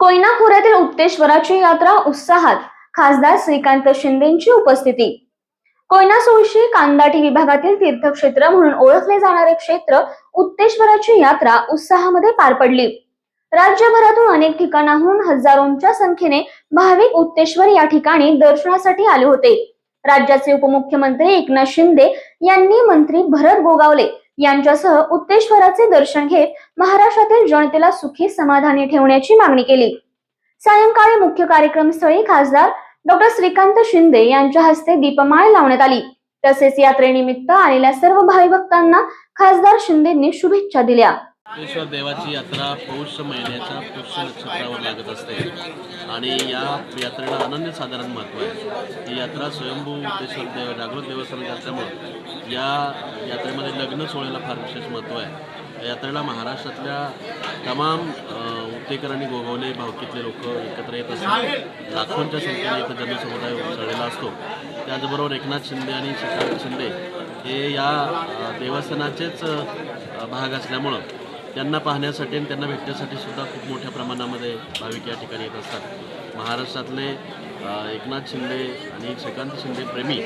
कोयना खोऱ्यातील उत्तेश्वराची यात्रा उत्साहात खासदार श्रीकांत शिंदेची उपस्थिती. कोयना सोळशी कांदाटी विभागातील तीर्थक्षेत्र म्हणून ओळखले जाणारे क्षेत्र उत्तेश्वराची यात्रा उत्साहामध्ये पार पडली. राज्यभरातून अनेक ठिकाणाहून हजारोंच्या संख्येने भाविक उत्तेश्वर या ठिकाणी दर्शनासाठी आले होते. राज्याचे उपमुख्यमंत्री एकनाथ शिंदे यांनी मंत्री भरत गोगावले यांच्यासह उत्तेश्वराचे दर्शन घेत महाराष्ट्रातील जनतेला सुखी समाधानी ठेवण्याची मागणी केली. सायंकाळी मुख्य कार्यक्रमस्थळी खासदार डॉक्टर श्रीकांत शिंदे यांच्या हस्ते दीपमाळ लावण्यात आली. तसेच यात्रेनिमित्त आलेल्या सर्व भाविभक्तांना खासदार शिंदेंनी शुभेच्छा दिल्या. सिद्धेश्वर देवाची यात्रा पौष महिन्याच्या पुष्य नक्षत्रावर लागत असते. आणि या यात्रेला अनन्यसाधारण महत्त्व आहे. ही यात्रा स्वयंभू सिद्धेश्वर देव जागृत देवस्थान असल्यामुळं या यात्रेमध्ये लग्न सोहळ्याला फार विशेष महत्त्व आहे. यात्रेला महाराष्ट्रातल्या तमाम अ, आणि गोगवले भावकीतले लोक एकत्र येत असतात. लाखोंच्या संख्येने इथं जनसमुदाय उसळलेला असतो. त्याचबरोबर एकनाथ शिंदे आणि श्रीकांत शिंदे हे या देवस्थानाचेच भाग असल्यामुळं त्यांना पाहण्यासाठी आणि त्यांना भेटण्यासाठी सुद्धा खूप मोठ्या प्रमाणामध्ये भाविक या ठिकाणी येत असतात. महाराष्ट्रातले एकनाथ शिंदे आणि श्रीकांत शिंदे प्रेमी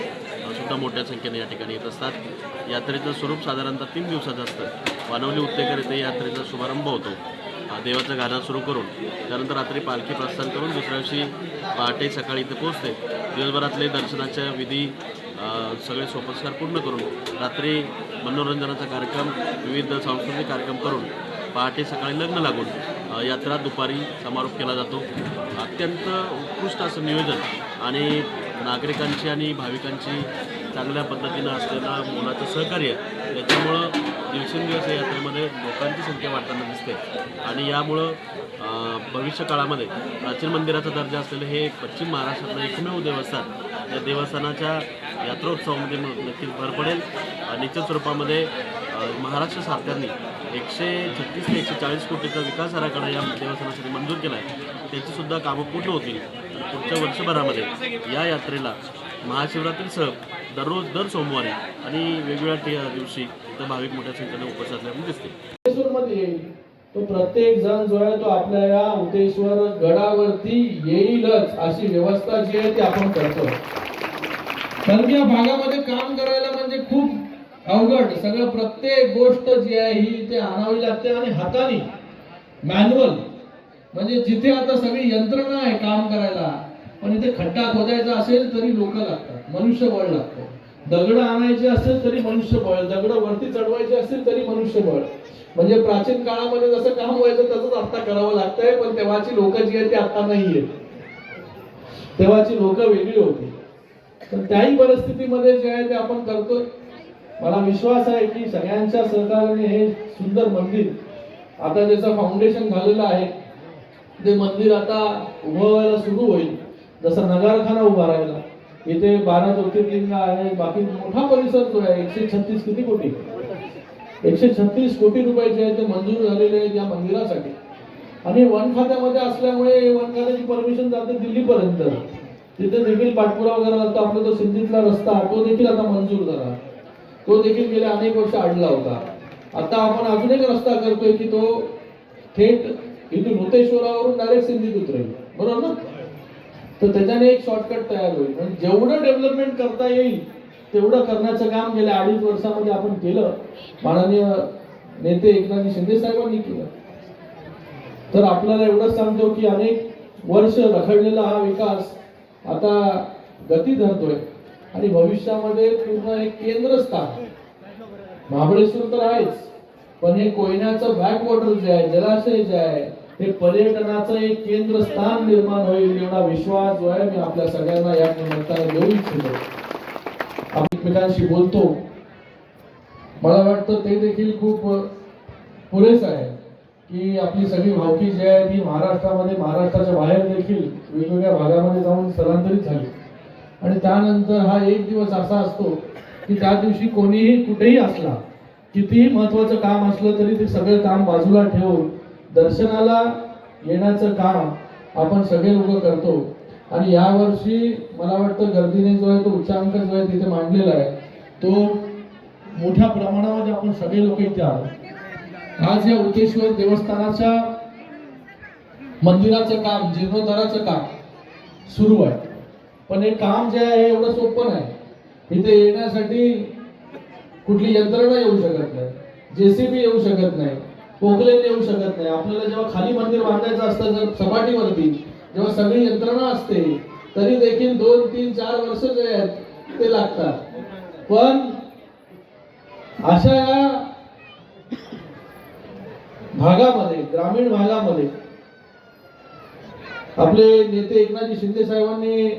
सुद्धा मोठ्या संख्येने या ठिकाणी येत असतात. यात्रेचं स्वरूप साधारणतः तीन दिवसाचं असतं. वानवली उत्तेकर येथे यात्रेचा शुभारंभ होतो. देवाचं गाणं सुरू करून त्यानंतर रात्री पालखी प्रस्थान करून दुसऱ्या दिवशी पहाटे सकाळी इथे पोहोचते. दिवसभरातले दर्शनाच्या विधी सगळे सोपस्कार पूर्ण करून रात्री मनोरंजनाचा कार्यक्रम विविध सांस्कृतिक कार्यक्रम करून पहाटे सकाळी लग्न लागून यात्रा दुपारी समारोप केला जातो. अत्यंत उत्कृष्ट असं नियोजन आणि नागरिकांची आणि भाविकांची चांगल्या पद्धतीनं असलेला मुलाचं सहकार्य याच्यामुळं दिवसेंदिवस या यात्रेमध्ये लोकांची संख्या वाढताना दिसते. आणि यामुळं भविष्य काळामध्ये प्राचीन मंदिराचा दर्जा असलेलं हे पश्चिम महाराष्ट्रातलं एकमेव देवस्थान या देवस्थानाच्या यात्रोत्सवामध्ये नक्कीच भर पडेल. निश्चित स्वरूपामध्ये महाराष्ट्र सरकारने एकशे छत्तीस ते एकशे चाळीस कोटीचा विकास आराखडा या देवस्थानासाठी मंजूर केला आहे त्याचीसुद्धा कामं पूर्ण होतील. पुढच्या वर्षभरामध्ये या यात्रेला महाशिवरात्रीसह दररोज दर सोमवारी आणि वेगवेगळ्या दिवशी इथं भाविक मोठ्या संख्येने उपस्थित असल्यामुळे दिसते तो प्रत्येक जण जो आहे तो आपल्या या उतेश्वर गडावरती येईलच अशी व्यवस्था जी आहे ती आपण करतो. कारण या भागामध्ये काम करायला म्हणजे खूप अवघड. सगळं प्रत्येक गोष्ट जी आहे ही ते आणावी लागते आणि हाताने. मॅन्युअल. म्हणजे जिथे आता सगळी यंत्रणा आहे काम करायला पण इथे खड्डा खोदायचा असेल तरी लोक लागतात. मनुष्यबळ लागतं. दगड आणायचे असेल तरी मनुष्यबळ दगड वरती चढवायचे असेल तरी मनुष्यबळ म्हणजे प्राचीन काळामध्ये जसं काम व्हायचं तसंच आता करावं लागतंय पण तेव्हाची लोक जी आहेत ती आता नाही आहेत तेव्हाची लोक वेगळी होती. तर त्याही परिस्थितीमध्ये जे आहे ते आपण करतोय. मला विश्वास आहे की सगळ्यांच्या सहकार्याने हे सुंदर मंदिर आता ज्याचं फाउंडेशन झालेलं आहे ते मंदिर आता उभं व्हायला सुरू होईल. जसं नगारखाना उभा राहिला इथे बारा ज्योतिर्लिंग आहे बाकी मोठा परिसर जो आहे एकशे छत्तीस किती कोटी? एकशे छत्तीस कोटी रुपयाचे आहे ते मंजूर झालेले आहेत या मंदिरासाठी. आणि वन खात्यामध्ये असल्यामुळे वन खात्याची परमिशन जाते दिल्लीपर्यंत. तिथे देखील पाठपुरावा वगैरे जातो आपला तो सिंधीतला रस्ता तो देखील आता मंजूर झाला. तो देखील गेल्या अनेक वर्ष अडला होता. आता आपण अजून एक रस्ता करतोय की तो थेट इथून हुतेश्वरावरून डायरेक्ट सिंधीत उतरेल. बरोबर ना? तर त्याच्याने एक शॉर्टकट तयार होईल. म्हणजे जेवढं डेव्हलपमेंट करता येईल तेवढं करण्याचं काम गेल्या अडीच वर्षामध्ये आपण केलं. माननीय नेते एकनाथ शिंदे साहेबांनी केलं. तर आपल्याला एवढंच सांगतो की अनेक वर्ष रखडलेला हा विकास आता गती धरतोय. आणि भविष्यामध्ये पूर्ण एक केंद्रस्थान. महाबळेश्वर तर आहेच. पण हे कोयनाचं बॅकवॉटर जे आहे जलाशय जे आहे हे पर्यटनाचं एक केंद्रस्थान निर्माण होईल एवढा विश्वास जो आहे मी आपल्या सगळ्यांना या निमित्ताने देऊ इच्छितो एकमेकांशी बोलतो. मला वाटतं ते देखील खूप पुरेस आहे की आपली सगळी भावकी जी आहे ती महाराष्ट्रामध्ये महाराष्ट्राच्या बाहेर देखील वेगवेगळ्या भागामध्ये जाऊन स्थलांतरित झाली. आणि त्यानंतर हा एक दिवस असा असतो की त्या दिवशी कोणीही कुठेही असला कितीही महत्वाचं काम असलं तरी ते सगळं काम बाजूला ठेवून दर्शनाला येण्याचं काम आपण सगळे लोक करतो. आणि यावर्षी मला वाटतं गर्दीने जो आहे तो उच्चांक जो आहे तिथे मांडलेला आहे तो मोठ्या प्रमाणामध्ये आपण सगळे लोक इथे आहोत आज या उतेश्वर देवस्थानाच्या मंदिराचं काम जीर्णोद्धाराचं काम सुरू आहे. पण हे काम जे आहे एवढं सोपं नाही. इथे येण्यासाठी कुठली यंत्रणा येऊ शकत नाही जेसीबी येऊ शकत नाही पोकलेन येऊ शकत नाही. आपल्याला जेव्हा खाली मंदिर बांधायचं असतं जर सपाटीवरती जेव्हा सगळी यंत्रणा असते तरी देखील दोन तीन चार वर्ष जे आहेत ते लागतात. पण अशा या भागामध्ये ग्रामीण भागामध्ये आपले नेते एकनाथजी शिंदे साहेबांनी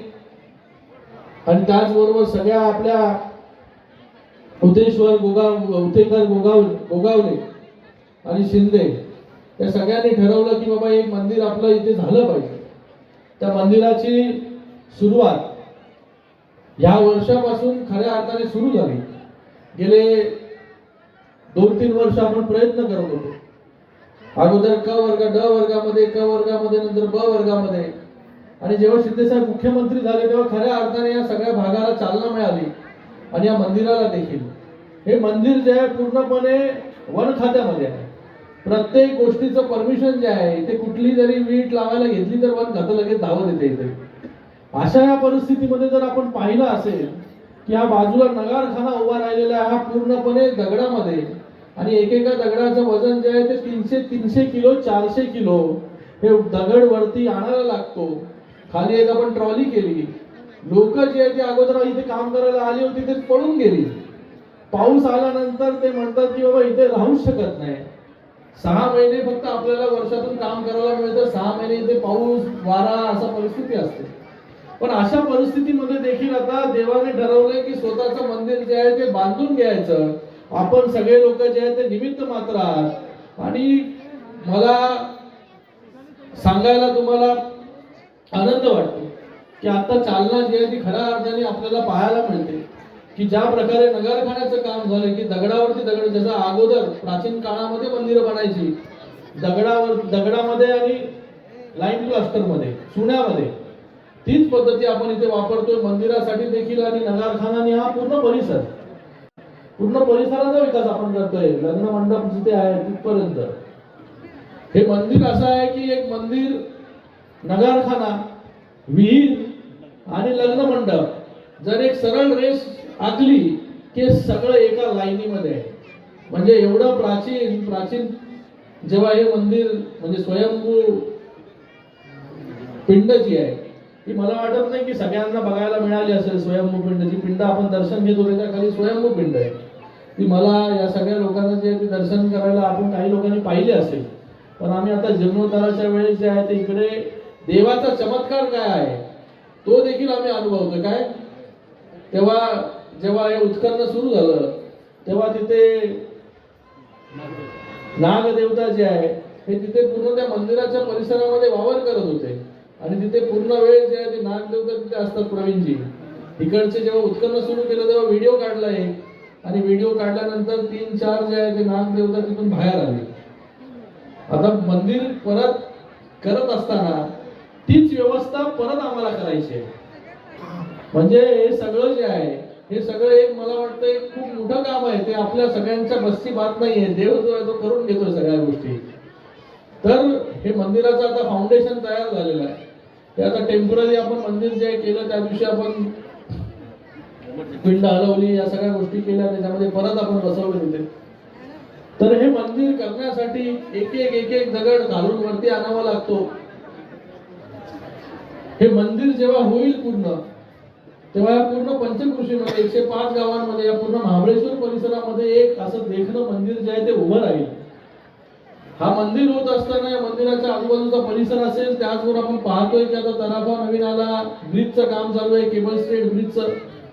आणि त्याचबरोबर सगळ्या आपल्या उतेश्वर गोगाव उतेकर गोगाव गोगावले आणि शिंदे या सगळ्यांनी ठरवलं की बाबा एक मंदिर आपलं इथे झालं पाहिजे. त्या मंदिराची सुरुवात ह्या वर्षापासून खऱ्या अर्थाने सुरू झाली. गेले दोन तीन वर्ष आपण प्रयत्न करत होतो. अगोदर क वर्ग ड वर्गामध्ये क वर्गामध्ये नंतर ब वर्गामध्ये. आणि जेव्हा शिंदेसाहेब मुख्यमंत्री झाले तेव्हा खऱ्या अर्थाने या सगळ्या भागाला चालना मिळाली आणि या मंदिराला देखील. हे मंदिर जे आहे पूर्णपणे वन खात्यामध्ये आहे. प्रत्येक गोष्टीचं परमिशन जे आहे ते कुठली जरी वीट लावायला घेतली तर वन खातं लगेच धावत येते इथे. अशा या परिस्थितीमध्ये जर आपण पाहिलं असेल की हा बाजूला नगारखाना उभा राहिलेला आहे हा पूर्णपणे दगडामध्ये आणि एकेका दगडाचं वजन जे आहे ते तीनशे तीनशे किलो चारशे किलो हे दगड वरती आणायला लागतो. खाली एक आपण ट्रॉली केली. लोक जे आहे ते अगोदर इथे काम करायला आली होती ते पळून गेली. पाऊस आल्यानंतर ते म्हणतात की बाबा इथे राहूच शकत नाही. सहा महिने फक्त आपल्याला वर्षातून काम करायला मिळतं सहा महिने इथे पाऊस वारा असा परिस्थिती असते. पण अशा परिस्थितीमध्ये देखील आता देवाने ठरवलंय की स्वतःचं मंदिर जे आहे ते बांधून घ्यायचं. आपण सगळे लोक जे आहेत ते निमित्त मात्र आहात. आणि मला सांगायला तुम्हाला आनंद वाटतो की आता चालना जी आहे ती खऱ्या अर्थाने आपल्याला पाहायला मिळते. की ज्या प्रकारे नगरखान्याचं काम झालं की दगडावरती दगड जसं अगोदर प्राचीन काळामध्ये मंदिरं बनायची दगडावर दगडामध्ये आणि लाईन प्लास्टरमध्ये चुण्यामध्ये तीच पद्धती आपण इथे वापरतोय. मंदिरासाठी देखील आणि नगारखानाने हा पूर्ण परिसर पूर्ण परिसराचा विकास आपण करतोय. लग्न मंडप जिथे आहे तिथपर्यंत. हे मंदिर असं आहे की एक मंदिर नगारखाना विहीर आणि लग्न मंडप. जर एक सरळ रेस आखली की सगळं एका लाईनीमध्ये आहे. म्हणजे एवढं प्राचीन प्राचीन जेव्हा हे मंदिर म्हणजे स्वयंभू पिंड जी आहे ती मला वाटत नाही की सगळ्यांना बघायला मिळाली असेल स्वयंभू पिंड जी पिंड. आपण दर्शन घेतो त्याच्याखाली स्वयंभू पिंड आहे. ती मला या सगळ्या लोकांना जे आहे दर्शन करायला आपण काही लोकांनी पाहिले असेल. पण आम्ही आता जीर्णोद्धाराच्या वेळेस जे आहे ते इकडे देवाचा चमत्कार काय आहे तो देखील आम्ही अनुभवतो काय? तेव्हा जेव्हा हे उत्खनन सुरू झालं तेव्हा तिथे नागदेवता जे आहे. हे तिथे पूर्ण त्या मंदिराच्या परिसरामध्ये वावर करत होते. आणि तिथे पूर्ण वेळ जे आहे ते नागदेवता तिथे असतात प्रवीणजी. इकडचे जेव्हा उत्खनन सुरू केलं तेव्हा व्हिडिओ काढला आहे आणि व्हिडिओ काढल्यानंतर तीन चार जे आहे ते नागदेवता तिथून बाहेर आले. आता मंदिर परत करत असताना तीच व्यवस्था परत आम्हाला करायची आहे. म्हणजे हे सगळं जे आहे हे सगळं एक मला वाटतं एक खूप मोठं काम आहे. ते आपल्या सगळ्यांच्या बस्ती बात नाहीये. देव जो आहे तो करून घेतो सगळ्या गोष्टी. तर हे मंदिराचं आता फाउंडेशन तयार झालेलं आहे. ते आता टेंपररी आपण मंदिर जे केलं त्या दिवशी आपण पिंड हलवली या सगळ्या गोष्टी केल्या त्याच्यामध्ये परत आपण बसवले होते. तर हे मंदिर करण्यासाठी एक एक एक एक दगड घालून वरती आणावा लागतो. हे मंदिर जेव्हा होईल पूर्ण तेव्हा या पूर्ण पंचकृषीमध्ये एकशे पाच गावांमध्ये या पूर्ण महाबळेश्वर परिसरामध्ये एक असं देखणं मंदिर जे आहे ते उभं राहील. हा मंदिर होत असताना या मंदिराच्या आजूबाजूचा परिसर असेल त्याचबरोबर आपण पाहतोय की आता तराफा नवीन आला ब्रिजचं काम चालू आहे केबल स्टेट ब्रिजचं.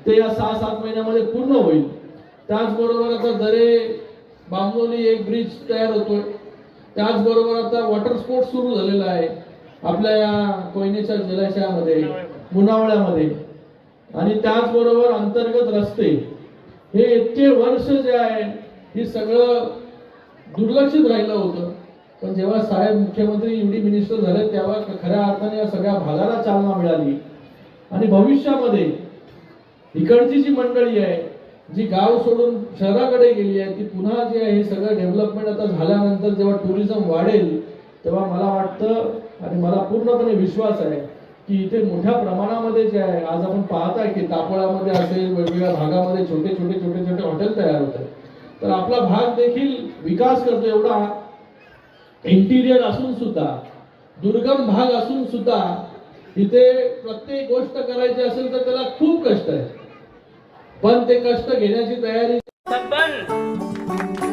ते या सहा सात महिन्यामध्ये पूर्ण होईल. त्याचबरोबर आता दरे बांबोली एक ब्रिज तयार होतोय. त्याचबरोबर आता वॉटर स्पोर्ट सुरू झालेला आहे. आपल्या या कोयनेच्या जलाशयामध्ये मुनावळ्यामध्ये. आणि त्याचबरोबर अंतर्गत रस्ते हे इतके वर्ष जे आहे हे सगळं दुर्लक्षित राहिलं होतं. पण जेव्हा साहेब मुख्यमंत्री ईडी मिनिस्टर झाले तेव्हा खऱ्या अर्थाने या सगळ्या भागाला चालना मिळाली. आणि भविष्यामध्ये इकडची जी मंडळी आहे जी गाव सोडून शहराकडे गेली आहे ती पुन्हा जे आहे हे सगळं डेव्हलपमेंट आता झाल्यानंतर जेव्हा टुरिझम वाढेल तेव्हा मला वाटतं आणि मला पूर्णपणे विश्वास आहे की इथे मोठ्या प्रमाणामध्ये जे आहे आज आपण पाहत आहे की तापोळामध्ये असेल वेगवेगळ्या भागामध्ये छोटे छोटे छोटे छोटे हॉटेल तयार होत आहेत. तर आपला भाग देखील विकास करतो एवढा. इंटिरियर असून सुद्धा दुर्गम भाग असून सुद्धा इथे प्रत्येक गोष्ट करायची असेल तर त्याला खूप कष्ट आहे पण ते कष्ट घेण्याची तयारी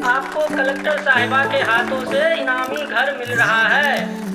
आपको कलेक्टर साहिबा के हाथों से इनामी घर मिल रहा है.